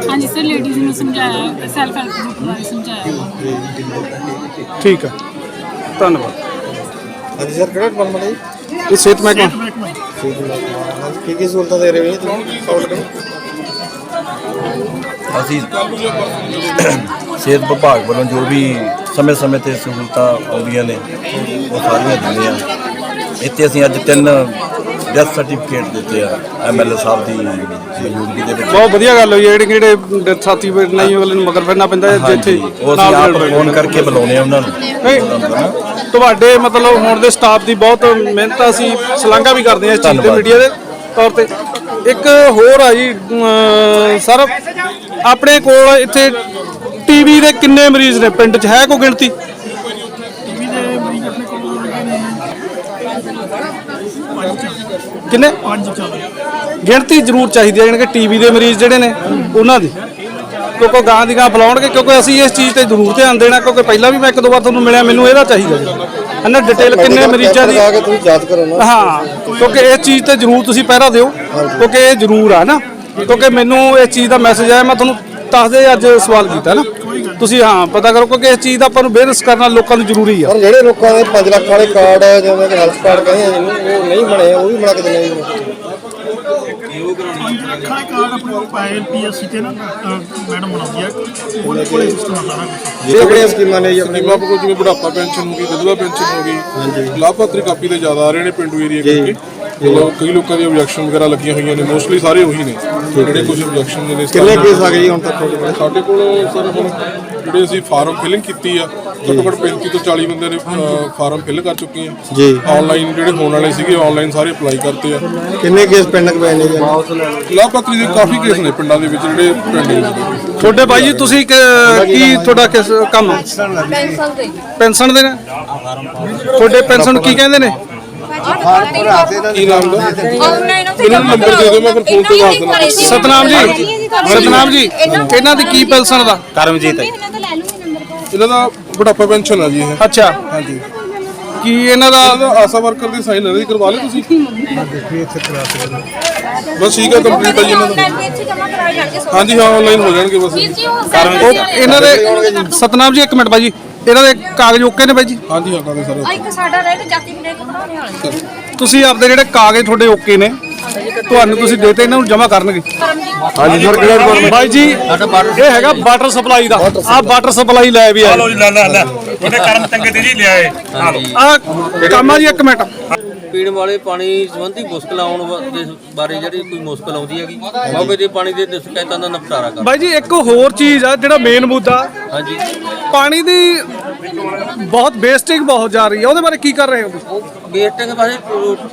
ਹਾਂਜੀ ਸਰ ਲੇਡੀਜ਼ ਨੂੰ ਸਮਝਾਇਆ ਸੈਲਫ ਹੈਲਪ ਗਰੁੱਪ ਬਾਰੇ ਸਮਝਾਇਆ। ਠੀਕ ਆ। ਧੰਨਵਾਦ। ਹਾਂਜੀ ਸਰ ਕਿਹੜਾ ਡਿਪਾਰਟਮੈਂਟ ਹੈ ਜੀ? ਇਹ ਸਿਹਤ ਮਹਿਕਮਾ। ਠੀਕ ਹੈ ਹਾਂਜੀ ਕੀ ਕੀ ਸਹੂਲਤਾਂ ਦੇ ਰਹੇ ਹੋ ਜੀ ਤੁਸੀਂ? ਪਬਲਿਕ ਨੂੰ ਅਸੀਂ ਸਿਹਤ ਵਿਭਾਗ ਵੱਲੋਂ ਜੋ ਵੀ ਸਮੇਂ-ਸਮੇਂ ਤੇ ਸਹੂਲਤਾਂ ਆਉਂਦੀਆਂ ਨੇ ਉਹ ਸਾਰੀਆਂ ਦਿੰਦੇ ਆ ਇੱਥੇ ਅਸੀਂ ਅੱਜ ਤਿੰਨ ਡੈਥ ਸਰਟੀਫਿਕੇਟ ਦਿੱਤੇ ਆ ਐਮਐਲਏ ਸਾਹਿਬ ਦੀ ਮੌਜੂਦਗੀ ਦੇ ਵਿੱਚ। ਬਹੁਤ ਵਧੀਆ ਗੱਲ ਹੋਈ ਹੈ ਜਿਹੜੇ ਜਿਹੜੇ ਸਾਥੀ ਵੀ ਨਹੀਂ ਅਗਲੇ ਨੂੰ ਮਗਰ ਫਿਰਨਾ ਪੈਂਦਾ ਹੈ ਜਿੱਥੇ ਉਹ ਅਸੀਂ ਆਪ ਫੋਨ ਕਰਕੇ ਬੁਲਾਉਂਦੇ ਆ ਉਹਨਾਂ ਨੂੰ। ਤੁਹਾਡੇ ਮਤਲਬ ਹੁਣ ਦੇ ਸਟਾਫ ਦੀ ਬਹੁਤ ਮਿਹਨਤ ਆ, ਅਸੀਂ ਸ਼ਲਾਘਾ ਵੀ ਕਰਦੇ ਹਾਂ ਇਸ ਚੀਜ਼ ਤੇ। ਮੀਡੀਆ ਦੇ ਤੌਰ ਤੇ। ਇੱਕ ਹੋਰ ਆ ਜੀ ਸਰ ਆਪਣੇ ਕੋਲ ਇੱਥੇ ਟੀਵੀ ਦੇ ਕਿੰਨੇ ਮਰੀਜ਼ ਨੇ? ਪਿੰਡ 'ਚ ਹੈ ਕੋਈ ਗਿਣਤੀ? ਕਿੰਨੇ? ਗਿਣਤੀ ਜ਼ਰੂਰ ਚਾਹੀਦੀ ਹੈ ਜਾਣੀ ਕਿ ਟੀਵੀ ਦੇ ਮਰੀਜ਼ ਜਿਹੜੇ ਨੇ ਉਹਨਾਂ ਦੀ। ਕਿਉਂਕਿ ਗਾਂ ਦੀ ਗਾਂ ਬੁਲਾਉਣਗੇ ਕਿਉਂਕਿ ਅਸੀਂ ਇਸ ਚੀਜ਼ ਤੇ ਜ਼ਰੂਰ ਧਿਆਨ ਦੇਣਾ ਕਿਉਂਕਿ ਪਹਿਲਾਂ ਵੀ ਮੈਂ ਇੱਕ ਦੋ ਵਾਰ ਤੁਹਾਨੂੰ ਮਿਲਿਆ ਮੈਨੂੰ ਇਹਦਾ ਚਾਹੀਦਾ ਜੀ। ਇਹਨਾਂ ਡਿਟੇਲ ਕਿੰਨੇ ਮਰੀਜ਼ਾਂ ਦੀ ਆ ਕੇ ਤੁਸੀਂ ਜਾਂਚ ਕਰੋ ਨਾ। ਹਾਂ ਕਿਉਂਕਿ ਇਸ ਚੀਜ਼ ਤੇ ਜ਼ਰੂਰ ਤੁਸੀਂ ਪਹਿਰਾ ਦਿਓ ਕਿਉਂਕਿ ਇਹ ਜ਼ਰੂਰ ਆ ਨਾ। ਕਿਉਂਕਿ ਮੈਨੂੰ ਇਸ ਚੀਜ਼ ਦਾ ਮੈਸੇਜ ਆਇਆ ਮੈਂ ਤੁਹਾਨੂੰ ਦੱਸਦੇ ਅੱਜ ਸਵਾਲ ਕੀਤਾ ਨਾ। ਤੁਸੀਂ ਹਾਂ ਪਤਾ ਕਰੋ ਕਿਉਂਕਿ ਇਸ ਚੀਜ਼ ਦਾ ਆਪਾਂ ਨੂੰ ਬੇਨਸ ਕਰਨਾ ਲੋਕਾਂ ਨੂੰ ਜ਼ਰੂਰੀ ਆ। ਪਰ ਜਿਹੜੇ ਲੋਕਾਂ ਦੇ 5 ਲੱਖ ਵਾਲੇ ਕਾਰਡ ਜਿਵੇਂ ਕਿ ਹੈਲਥ ਕਾਰਡ ਕਹਿੰਦੇ ਆ ਜਿਹਨੂੰ ਉਹ ਨਹੀਂ ਬਣੇ ਉਹ ਵੀ ਬਣਾ ਕੇ ਦੇਣੇ ਜੀ। ਅੱਖਾਂ ਦੇ ਕਾਰਡ ਆਪਣੇ ਕੋਲ ਪਾਏ ਪੀਐਸਸੀ ਤੇ ਨਾ ਮੈਡਮ ਬਣਾਉਂਦੀ ਆ ਉਹਦੇ ਕੋਲੇ ਸਿਸਟਮ ਆ ਸਾਰਾ ਕੁਛ। ਇਹ ਕਿਹੜੀਆਂ ਸਕੀਮਾਂ ਨੇ ਜੀ ਆਪਣੇ ਸਕੀਮਾਂ ਕੋਲ ਜਿਵੇਂ ਬੁਢਾਪਾ ਪੈਨਸ਼ਨ ਹੋ ਗਈ ਵਿਧਵਾ ਪੈਨਸ਼ਨ ਹੋ ਗਈ ਲਾਭਪਾਤਰੀ ਕਾਪੀ ਤੇ ਜ਼ਿਆਦਾ ਆ ਰਹੇ ਨੇ ਪਿੰਡੂ ਏਰੀਆ ਕਰਕੇ। ਮਤਲਬ ਕਈ ਲੋਕਾਂ ਦੀ ਆਬਜੈਕਸ਼ਨ ਵਗੈਰਾ ਲੱਗੀਆਂ ਹੋਈਆਂ ਨੇ ਮੋਸਟਲੀ ਸਾਰੇ ਉਹੀ ਨੇ ਜਿਹੜੇ ਕੁਝ ਆਬਜੈਕਸ਼ਨ ਨੇ ਕਿੰਨੇ ਕੇਸ ਆ ਗਏ ਜੀ ਹੁਣ ਤੱਕ? ਤੁਹਾਡੇ ਕੋਲ ਸਾਡੇ ਕੋਲ ਸਰ ਹੁਣ ਜਿਹੜੇ ਅਸੀਂ ਫਾਰਮ ਫਿਲਿੰਗ ਕੀਤੀ ਆ ਘੱਟੋ ਘੱਟ 35 ਤੋਂ 40 ਬੰਦੇ ਨੇ ਫਾਰਮ ਫਿਲ ਕਰ ਚੁੱਕੇ ਆ। ਜੀ। ਆਨਲਾਈਨ ਜਿਹੜੇ ਹੋਣ ਵਾਲੇ ਸੀਗੇ ਆਨਲਾਈਨ ਸਾਰੇ ਅਪਲਾਈ ਕਰਤੇ ਆ। ਕਿੰਨੇ ਕੇਸ ਪੈਂਡਿੰਗ ਪਏ ਨੇ ਜੀ? ਲਾਭਪਾਤਰੀ ਦੇ ਕਾਫੀ ਕੇਸ ਨੇ ਪਿੰਡਾਂ ਦੇ ਵਿੱਚ ਜਿਹੜੇ ਪੈਂਡਿੰਗ ਤੁਹਾਡੇ ਬਾਈ ਜੀ ਤੁਸੀਂ ਕਿ- ਤੁਹਾਡਾ ਕਿਸ ਕੰਮ? ਪੈਨਸਲ ਦੇ। ਪੈਨਸ਼ਨ ਦੇ ਨੇ? ਤੁਹਾਡੇ ਪੈਨਸ਼ਨ ਕੀ ਕਹਿੰਦੇ ਨੇ? ਕੀ ਨਾਮ ਦਾ? ਇਹਨਾਂ ਨੂੰ ਨੰਬਰ ਦੇ ਦਿਓ ਮੈਂ ਫਿਰ ਫੋਨ ਤੇ ਦੱਸ ਦਿੰਦਾ ਸਤਨਾਮ ਜੀ। ਸਤਨਾਮ ਜੀ ਇਹਨਾਂ ਦੀ ਕੀ ਪੈਨਸ਼ਨ ਦਾ? ਕਰਮਜੀਤ ਹੈ। ਇਹਨਾਂ ਦਾ ਬੁਢਾਪਾ ਪੈਨਸ਼ਨ ਆ ਜੀ ਇਹ। ਅੱਛਾ। ਹਾਂਜੀ। ਕੀ ਇਹਨਾਂ ਦਾ ਆਸਾ ਵਰਕਰ ਦੀ ਸਾਈਨ ਇਹਨਾਂ ਦੀ ਕਰਵਾ ਲਈ ਤੁਸੀਂ? ਬਸ ਠੀਕ ਹੈ ਕੰਪਲੀਟ ਹੈ ਜੀ ਇਹਨਾਂ ਦਾ। ਇੱਥੇ ਜਮਾ ਕਰਾਏ ਜਾਣਗੇ ਹਾਂਜੀ ਹਾਂ ਆਨਲਾਈਨ ਹੋ ਜਾਣਗੇ ਬਸ। ਵੀਰ ਜੀ ਉਹ ਉਹ ਇਹਨਾਂ ਦੇ ਸਤਨਾਮ ਜੀ ਇੱਕ ਮਿੰਟ ਬਾਈ ਜੀ ਇਹਨਾਂ ਦੇ ਕਾਗਜ਼ ਓਕੇ ਨੇ ਬਾਈ ਜੀ ਹਾਂਜੀ ਹਾਂ ਕਾਦੇ ਸਾਰੇ ਆ ਇੱਕ ਸਾਡਾ ਰਹਿ ਗਿਆ ਜਾਤੀ ਵਾਲੇ ਤੁਸੀਂ ਆਪਦੇ ਜਿਹੜੇ ਕਾਗਜ਼ ਤੁਹਾਡੇ ਓਕੇ ਨੇ ਤੁਹਾਨੂੰ ਤੁਸੀਂ ਦੇਤੇ ਇਹਨਾਂ ਨੂੰ ਜਮ੍ਹਾਂ ਕਰਨਗੇ। ਹਾਂਜੀ ਸਰ ਬਾਈ ਜੀ ਇਹ ਹੈਗਾ ਵਾਟਰ ਸਪਲਾਈ ਦਾ। ਆ ਵਾਟਰ ਸਪਲਾਈ ਲੈ ਵੀ ਆਏ। ਜੀ ਲੈ ਲੈ ਲੈ। ਉਹਨੇ ਕਰਮ ਚੰਗੇ ਤੇ ਜੀ ਲਿਆਏ ਆ ਲਓ। ਆ ਕੰਮ ਆ ਜੀ ਇੱਕ ਮਿੰਟ। ਪੀਣ ਵਾਲੇ ਪਾਣੀ ਸੰਬੰਧੀ ਮੁਸ਼ਕਲ ਆਉਣ ਵਾ- ਦੇ ਬਾਰੇ ਜਿਹੜੀ ਕੋਈ ਮੁਸ਼ਕਲ ਆਉਂਦੀ ਹੈਗੀ ਮੌਕੇ ਤੇ ਪਾਣੀ ਦੇ ਸ਼ਿਕਾਇਤਾਂ ਦਾ ਨਿਪਟਾਰਾ ਕਰ। ਬਾਈ ਜੀ ਇੱਕ ਹੋਰ ਚੀਜ਼ ਆ ਜਿਹੜਾ ਮੇਨ ਮੁੱਦਾ। ਹਾਂਜੀ। ਪਾਣੀ ਦੀ ਬਹੁਤ ਵੇਸਟਿੰਗ ਬਹੁਤ ਜਾ ਰਹੀ ਹੈ ਉਹਦੇ ਬਾਰੇ ਕੀ ਕਰ ਰਹੇ ਹੋ ਤੁਸੀਂ? ਵੇਸਟਿੰਗ ਪਾਸੇ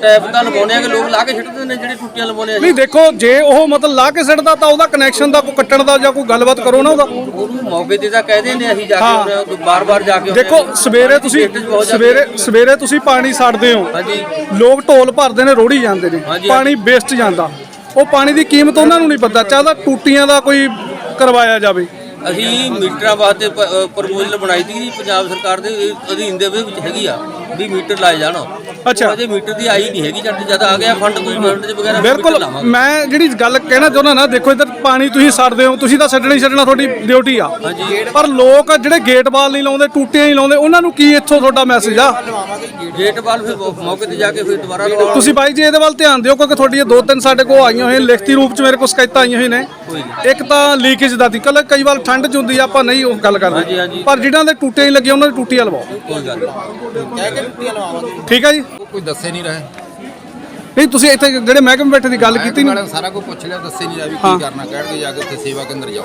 ਟੈਪ ਤਾਂ ਲਵਾਉਣੇ ਆ ਕਿ ਲੋਕ ਲਾ ਕੇ ਛੱਡਦੇ ਨੇ ਜਿਹੜੇ ਟੁੱਟੀਆਂ ਲਵਾਉਣੇ ਆ ਨਹੀਂ ਦੇਖੋ ਜੇ ਉਹ ਮਤਲਬ ਲਾ ਕੇ ਸਿੱਟਦਾ ਤਾਂ ਉਹਦਾ ਕਨੈਕਸ਼ਨ ਦਾ ਕੋਈ ਕੱਟਣ ਦਾ ਜਾਂ ਕੋਈ ਗੱਲਬਾਤ ਕਰੋ ਨਾ ਉਹਦਾ। ਉਹਨੂੰ ਮੌਕੇ ਤੇ ਤਾਂ ਕਹਦੇ ਨੇ ਅਸੀਂ ਜਾ ਕੇ ਬਾਰ-ਬਾਰ ਜਾ ਕੇ ਦੇਖੋ ਸਵੇਰੇ ਤੁਸੀਂ ਸਵੇਰੇ ਸਵੇਰੇ ਤੁਸੀਂ ਪਾਣੀ ਛੱਡਦੇ ਹੋ। ਲੋਕ ਢੋਲ ਭਰਦੇ ਨੇ ਰੋੜੀ ਜਾਂਦੇ ਨੇ। ਪਾਣੀ ਵੇਸਟ ਜਾਂਦਾ। ਉਹ ਪਾਣੀ ਦੀ ਕੀਮਤ ਉਹਨਾਂ ਨੂੰ ਨਹੀਂ ਪਤਾ। ਚਾਹਦਾ ਟੂਟੀਆਂ ਦਾ ਕੋਈ ਕਰਵਾਇਆ ਜਾਵੇ। ਅਸੀਂ ਮੀਟਰਾਂ ਵਾਸਤੇ ਪ੍ਰਪੋਜ਼ਲ ਬਣਾਈ ਸੀ ਜੀ ਪੰਜਾਬ ਸਰਕਾਰ ਦੇ ਅਧੀਨ ਦੇ ਵਿੱਚ ਹੈਗੀ ਆ ਵੀ ਮੀਟਰ ਲਾਏ ਜਾਣ। ਅੱਛਾ। ਅਜੇ ਮੀਟਰ ਦੀ ਆਈ ਨਹੀਂ ਹੈਗੀ ਜਦ ਜਦ ਆ ਗਿਆ ਫੰਡ ਕੋਈ ਫੰਡ ਦੇ ਵਗੈਰਾ ਬਿਲਕੁਲ। ਮੈਂ ਜਿਹੜੀ ਗੱਲ ਕਹਿਣਾ ਚਾਹੁੰਦਾ ਨਾ ਦੇਖੋ ਇੱਧਰ ਪਾਣੀ ਤੁਸੀਂ ਛੱਡਦੇ ਹੋ ਤੁਸੀਂ ਤਾਂ ਛੱਡਣਾ ਹੀ ਛੱਡਣਾ ਤੁਹਾਡੀ ਡਿਊਟੀ ਆ। ਪਰ ਲੋਕ ਜਿਹੜੇ ਗੇਟ ਬਾਲ ਨਹੀਂ ਲਾਉਂਦੇ ਟੂਟੀਆਂ ਹੀ ਲਾਉਂਦੇ ਉਹਨਾਂ ਨੂੰ ਕੀ ਇੱਥੋਂ ਤੁਹਾਡਾ ਮੈਸੇਜ ਆ? ਗੇਟ ਵਾਲ ਫਿਰ ਮੌਕੇ ਤੇ ਜਾ ਕੇ ਫਿਰ ਦੁਬਾਰਾ ਤੁਸੀਂ ਬਾਈ ਜੀ ਇਹਦੇ ਵੱਲ ਧਿਆਨ ਦਿਓ ਕਿਉਂਕਿ ਤੁਹਾਡੀਆਂ ਦੋ ਤਿੰਨ ਸਾਡੇ ਕੋਲ ਆਈਆਂ ਹੋਈਆਂ ਲਿਖਤੀ ਰੂਪ ਚ ਮੇਰੇ ਕੋਲ ਸ਼ਿਕਾਇਤਾਂ ਆਈਆਂ ਹੋਈਆਂ ਨੇ। ਇੱਕ ਤਾਂ ਲੀਕੇਜ ਦਾ ਦੀ ਕਈ ਵਾਰ ਠੰਡ ਚ ਹੁੰਦੀ ਆ ਆਪਾਂ ਨਹੀਂ ਉਹ ਗੱਲ ਕਰਦੇ। ਪਰ ਜਿਹਨਾਂ ਦੇ ਟੂਟੀਆਂ ਹੀ ਲੱਗੀਆਂ ਉਹਨਾਂ ਦੀ ਟੂਟੀਆਂ ਲਵਾਓ। ਕੋਈ ਗੱਲ ਨਹੀਂ। ਠੀਕ ਆ ਜੀ? ਕੋਈ ਦੱਸੇ ਨਹੀਂ ਰਹੇ। ਨਹੀਂ ਤੁਸੀਂ ਇੱਥੇ ਜਿਹੜੇ ਮਹਿਕਮੇ ਬੈਠੇ ਦੀ ਗੱਲ ਕੀਤੀ ਨਹੀਂ ਸਾਰਾ ਕੁਝ ਪੁੱਛ ਲਿਆ ਦੱਸੇ ਨਹੀਂ ਰਿਹਾ ਵੀ। ਕੀ ਕਰਨਾ ਕਹਿਣਗੇ ਜਾ ਕੇ ਉੱਥੇ ਸੇਵਾ ਕੇਂਦਰ ਜਾਓ।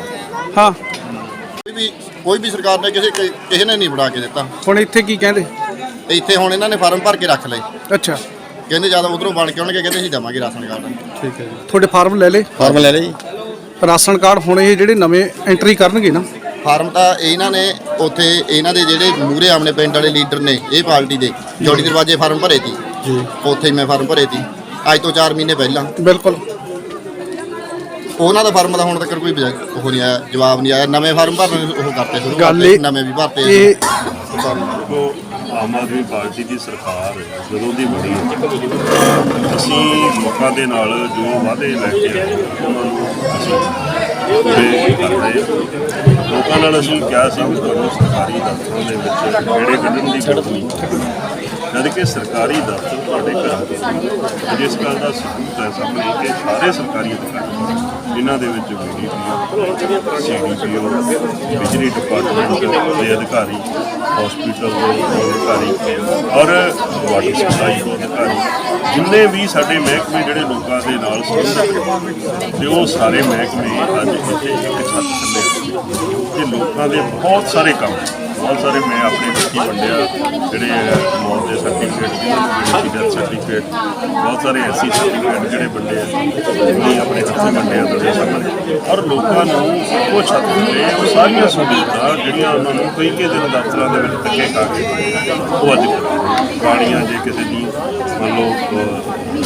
ਹਾਂ। ਕੋਈ ਵੀ ਕੋਈ ਵੀ ਸਰਕਾਰ ਨੇ ਕਿਸੇ ਕਿਸੇ ਨੇ ਨਹੀਂ ਬਣਾ ਕੇ ਦਿੱਤਾ। ਹੁਣ ਇੱਥੇ ਕੀ ਕਹਿੰਦੇ? ਇੱਥੇ ਹੁਣ ਇਹਨਾਂ ਨੇ ਫਾਰਮ ਭਰ ਕੇ ਰੱਖ ਲਏ। ਅੱਛਾ। ਕਹਿੰਦੇ ਜ਼ਿਆਦਾ ਉਧਰੋਂ ਬਣ ਕੇ ਆਉਣਗੇ ਕਹਿੰਦੇ ਅਸੀਂ ਦੇਵਾਂਗੇ ਰਾਸ਼ਨ ਕਾਰਡ। ਠੀਕ ਹੈ ਜੀ। ਤੁਹਾਡੇ ਫਾਰਮ ਲੈ ਲਏ? ਫਾਰਮ ਲੈ ਲਏ ਜੀ। ਰਾਸ਼ਨ ਕਾਰਡ ਹੁਣ ਇਹ ਜਿਹੜੇ ਨਵੇਂ ਐਂਟਰੀ ਕਰਨਗੇ ਨਾ। ਫਾਰਮ ਤਾਂ ਇਹਨਾਂ ਨੇ ਉੱਥੇ ਇਹਨਾਂ ਦੇ ਜਿਹੜੇ ਮੂਰੇ ਆਮਨੇ ਪਿੰਡ ਵਾਲੇ ਲੀਡਰ ਨੇ ਇਹ ਪਾਰਟੀ ਦੇ ਜੋੜੀ ਦਰਵਾਜੇ ਫਾਰਮ ਭਰੇ ਸੀ। ਜੀ। ਉੱਥੇ ਹੀ ਮੈਂ ਫਾਰਮ ਭਰੇ ਸੀ। ਅੱਜ ਤੋਂ 4 ਮਹੀਨੇ ਪਹਿਲਾਂ। ਬਿਲਕੁਲ। ਉਹਨਾਂ ਦਾ ਫਾਰਮ ਦਾ ਹੁਣ ਤੱਕ ਕੋਈ ਬਜਾ- ਉਹ ਨਹੀਂ ਆਇਆ ਜਵਾਬ ਨਹੀਂ ਆਇਆ। ਨਵੇਂ ਫਾਰਮ ਭਰਨ ਉਹ ਕਰਤੇ ਸ਼ੁਰੂ ਗੱਲ ਕਰਤੇ ਇਹ- ਨਵੇਂ ਵੀ ਭਰਤੇ ਇਹ ਆਮ ਆਦਮੀ ਪਾਰਟੀ ਦੀ ਸਰਕਾਰ ਜਦੋਂ ਦੀ ਬਣੀ ਅਸੀਂ ਲੋਕਾਂ ਦੇ ਨਾਲ ਜੋ ਵਾਅਦੇ ਲੈ ਕੇ ਆਏ ਉਹਨਾਂ ਨੂੰ ਅਸੀਂ ਪੂਰੇ ਕਰ ਰਹੇ ਹਾਂ ਲੋਕਾਂ ਨਾਲ ਅਸੀਂ ਕਿਹਾ ਸੀ ਕਿ ਤੁਹਾਨੂੰ ਸਰਕਾਰੀ ਦਫ਼ਤਰਾਂ ਦੇ ਵਿੱਚ ਕਿਹੜੇ ਕੱਢਣ ਦੀ ਜ਼ਰੂਰਤ ਨਹੀਂ ਜਦ ਕਿ ਸਰਕਾਰੀ ਦਫ਼ਤਰ ਤੁਹਾਡੇ ਘਰ ਦੇ ਨੇ। ਜਿਸ ਗੱਲ ਦਾ ਸਬੂਤ ਹੈ ਸਾਹਮਣੇ ਕਿ ਸਾਰੇ ਸਰਕਾਰੀ ਅਧਿਕਾਰੀ ਜਿਨ੍ਹਾਂ ਦੇ ਵਿੱਚ ਬੀਡੀਪੀਓ, ਸੀਡੀਪੀਓ, ਬਿਜਲੀ ਡਿਪਾਰਟਮੈਂਟ ਦੇ ਅਧਿਕਾਰੀ ਹਸਪੀਟਲ ਦੇ ਅਧਿਕਾਰੀ ਔਰ ਵਾਟਰ ਸਪਲਾਈ ਦੇ ਅਧਿਕਾਰੀ, ਜਿੰਨੇ ਵੀ ਸਾਡੇ ਮਹਿਕਮੇ ਜਿਹੜੇ ਲੋਕਾਂ ਦੇ ਨਾਲ ਸੰਬੰਧਿਤ ਨੇ, ਤੇ ਉਹ ਸਾਰੇ ਮਹਿਕਮੇ ਅੱਜ ਇੱਥੇ ਇੱਕ ਛੱਤ ਥੱਲੇ ਇਹ ਲੋਕਾਂ ਦੇ ਬਹੁਤ ਸਾਰੇ ਕੰਮ ਬਹੁਤ ਸਾਰੇ ਮੈਂ ਆਪਣੇ ਵਿੱਚੀ ਵੰਡਿਆ, ਜਿਹੜੇ ਮੌਤ ਦੇ ਸਰਟੀਫਿਕੇਟ ਜਿਹੜੇ ਡੈਥ ਸਰਟੀਫਿਕੇਟ ਬਹੁਤ ਸਾਰੇ ਐਸੀ ਸਰਟੀਫਿਕੇਟ ਜਿਹੜੇ ਵੰਡੇ ਆ ਜਿਹੜੇ ਆਪਣੇ ਹੱਥੀਂ ਵੰਡੇ ਆ ਤੁਹਾਡੇ ਸਾਹਮਣੇ ਔਰ ਲੋਕਾਂ ਨੂੰ ਉਹ ਛੱਤ ਤੇ ਉਹ ਸਾਰੀਆਂ ਸਹੂਲਤਾਂ ਜਿਹੜੀਆਂ ਉਹਨਾਂ ਨੂੰ ਕਈ ਕਈ ਦਿਨ ਦਫ਼ਤਰਾਂ ਦੇ ਵਿੱਚ ਧੱਕੇ ਖਾ ਕੇ ਉਹ ਅੱਜ ਪਾਣੀਆਂ ਜੇ ਕਿਸੇ ਦੀ, ਮੰਨ ਲਓ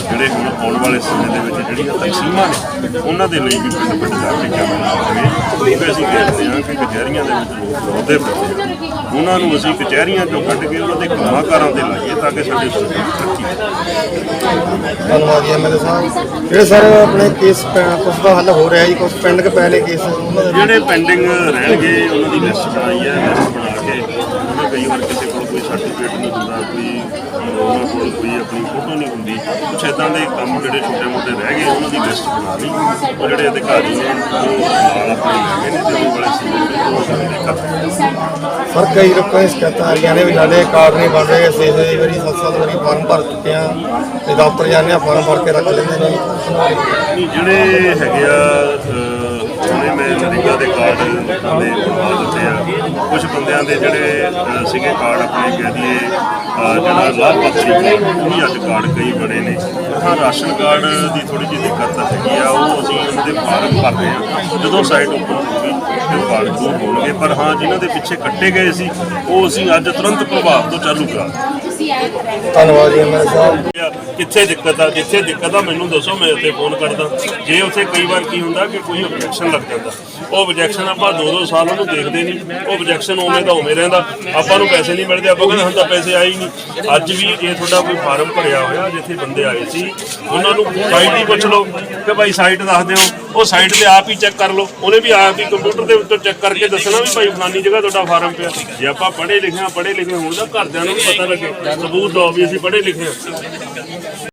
ਜਿਹੜੇ ਹੁਣ ਆਉਣ ਵਾਲੇ ਸਮੇਂ ਦੇ ਵਿੱਚ ਜਿਹੜੀਆਂ ਤਕਸੀਮਾਂ ਨੇ, ਉਹਨਾਂ ਦੇ ਲਈ ਵੀ ਪਿੰਡ ਪਿੰਡ ਜਾ ਕੇ ਕੰਮ ਕਰਾਂਗੇ ਕਿਉਂਕਿ ਅਸੀਂ ਦੇਖਦੇ ਹਾਂ ਕਿ ਕਚਹਿਰੀਆਂ ਦੇ ਵਿੱਚ ਲੋਕ ਰੋਦੇ ਪਏ ਆ। ਉਹਨਾਂ ਨੂੰ ਅਸੀਂ ਕਚਹਿਰੀਆਂ ਚੋਂ ਕੱਢ ਕੇ ਉਹਨਾਂ ਦੇ ਕੰਮਾਂ ਦੇ ਲਾਈਏ ਤਾਂ ਕਿ ਸਾਡੀ। ਧੰਨਵਾਦ ਜੀ ਐਮਐਲਏ ਸਾਹਿਬ ਜਿਹੜੇ ਸਰ ਆਪਣੇ ਕੇਸ ਕੁਝ ਦਾ ਹੱਲ ਹੋ ਰਿਹਾ ਜੀ ਕੁਝ ਪਿੰਡ ਕੇ ਪੈ ਨੇ ਕੇਸ ਉਹਨਾਂ ਦੇ ਜਿਹੜੇ ਪੈਂਡਿੰਗ ਰਹਿਣਗੇ ਉਹਨਾਂ ਦੀ ਲਿਸਟ ਬਣਾਈ ਹੈ ਲਿਸਟ ਬਣਾ ਕੇ ਉਹਨੇ ਕਈ ਵਾਰ ਕਿਸੇ ਕੋਲ ਕੋਈ ਸਰਟੀਫਿਕੇਟ ਨਹੀਂ ਹੁੰਦਾ ਕੋਈ ਉਹਨਾਂ ਕੋਲ ਕੋਈ ਆਪਣੀ ਫੋਟੋ ਨਹੀਂ ਹੁੰਦੀ। ਕੁਛ ਇਦਾਂ ਦੇ ਕੰਮ ਜਿਹੜੇ ਛੋਟੇ ਮੋਟੇ ਰਹਿ ਗਏ ਉਹਨਾਂ ਦੀ ਲਿਸਟ ਬਣਾ ਲਈ। ਉਹ ਜਿਹੜੇ ਅਧਿਕਾਰੀ ਨੇ ਉਹ ਨਾਲ ਆਪਣੇ ਲੈ ਗਏ ਨੇ ਤੇ ਉਹ ਵਾਲੇ ਸੀ ਉਹ ਸਾਰੇ ਕਰ ਸਰ ਕਈ ਲੋਕਾਂ ਦੀ ਸ਼ਿਕਾਇਤਾਂ ਆ ਰਹੀਆਂ ਨੇ ਵੀ ਸਾਡੇ ਕਾਰਡ ਨਹੀਂ ਬਣ ਰਹੇ ਛੇ ਛੇ ਵਾਰੀ ਸੱਤ ਸੱਤ ਵਾਰੀ ਫਾਰਮ ਭਰ ਚੁੱਕੇ ਆ ਤੇ ਦਫ਼ਤਰ ਜਾਂਦੇ ਆ ਫਾਰਮ ਭਰ ਕੇ ਰੱਖ ਲੈਂਦੇ ਨੇ। ਜਿਹੜੇ ਹੈਗੇ ਆ ਨਰੇਗਾ ਦੇ ਕਾਰਡ ਲੋਕਾਂ ਦੇ ਬਣਵਾ ਦਿੱਤੇ ਆ। ਕੁਝ ਬੰਦਿਆਂ ਦੇ ਜਿਹੜੇ ਸੀਗੇ ਕਾਰਡ ਆਪਣੇ ਕਹਿ ਦਈਏ ਅਹ, ਜਿਹੜਾ ਲਾਭਪਾਤਰੀ ਉਹ ਵੀ ਅੱਜ ਕਾਰਡ ਕਈ ਬਣੇ ਨੇ। ਹਾਂ ਰਾਸ਼ਨ ਕਾਰਡ ਦੀ ਥੋੜੀ ਜਿਹੀ ਦਿੱਕਤ ਹੈਗੀ ਆ ਉਹ ਅਸੀਂ ਉਹਨਾਂ ਦੇ ਫਾਰਮ ਭਰ ਰਹੇ ਆ। ਜਦੋਂ ਸਾਈਟ ਉੱਪਰ ਹੋਊਗੀ ਤੇ ਉਹ ਕਾਰਡ ਜ਼ਰੂਰ ਹੋਣਗੇ ਪਰ ਹਾਂ ਜਿਨ੍ਹਾਂ ਦੇ ਪਿੱਛੇ ਕੱਟੇ ਗਏ ਸੀ ਉਹ ਅਸੀਂ ਅੱਜ ਤੁਰੰਤ ਪ੍ਰਭਾਵ ਤੋਂ ਚਾਲੂ ਕਰਾ ਦਿੱਤੇ ਧੰਨਵਾਦ ਜੀ ਐਮਐਲ ਸਾਹਿਬ। ਕਿੱਥੇ ਦਿੱਕਤ ਆ, ਜਿੱਥੇ ਦਿੱਕਤ ਆ, ਮੈਨੂੰ ਦੱਸੋ, ਮੈਂ ਉੱਥੇ ਫੋਨ ਕਰਦਾ। ਜੇ ਉੱਥੇ ਕਈ ਵਾਰ ਕੀ ਹੁੰਦਾ ਕਿ ਕੋਈ ਆਬਜੈਕਸ਼ਨ ਲੱਗ ਜਾਂਦਾ। ਉਹ ਆਬਜੈਕਸ਼ਨ ਆਪਾਂ ਦੋ ਦੋ ਸਾਲ ਉਹਨੂੰ ਦੇਖਦੇ ਨਹੀਂ। ਉਹ ਆਬਜੈਕਸ਼ਨ ਉਵੇਂ ਦਾ ਉਵੇਂ ਰਹਿੰਦਾ। ਆਪਾਂ ਨੂੰ ਪੈਸੇ ਨਹੀਂ ਮਿਲਦੇ। ਆਪਾਂ ਕਹਿੰਦੇ ਹੁਣ ਤਾਂ ਪੈਸੇ ਆਏ ਹੀ ਨਹੀਂ। ਅੱਜ ਵੀ ਜੇ ਤੁਹਾਡਾ ਕੋਈ ਫਾਰਮ ਭਰਿਆ ਹੋਇਆ ਜਿੱਥੇ ਬੰਦੇ ਆਏ ਸੀ, ਉਹਨਾਂ ਨੂੰ ਸਾਈਟ ਹੀ ਪੁੱਛ ਲਓ ਕਿ ਭਾਈ ਸਾਈਟ ਦੱਸ ਦਿਓ। ਉਹ ਸਾਈਟ ਤੇ ਆਪ ਹੀ ਚੈੱਕ ਕਰ ਲਓ। ਉਹਨੇ ਵੀ ਆਪ ਹੀ ਕੰਪਿਊਟਰ ਦੇ ਉੱਤੇ ਚੈੱਕ ਕਰਕੇ ਦੱਸਣਾ ਵੀ ਭਾਈ ਫਲਾਨੀ ਜਗ੍ਹਾ ਤੁਹਾਡਾ ਫਾਰਮ ਪਿਆ। ਜੇ ਆਪਾਂ ਪੜ੍ਹੇ ਲਿਖੇ ਹਾਂ, ਪੜ੍ਹੇ ਲਿਖੇ ਹੋਣ ਦਾ ਘਰਦਿਆਂ ਨੂੰ ਵੀ ਪਤਾ ਲੱਗੇ। ਸਬੂਤ ਦਿਓ ਵੀ ਅਸੀਂ ਪੜ੍ਹੇ ਲਿਖੇ ਹਾਂ।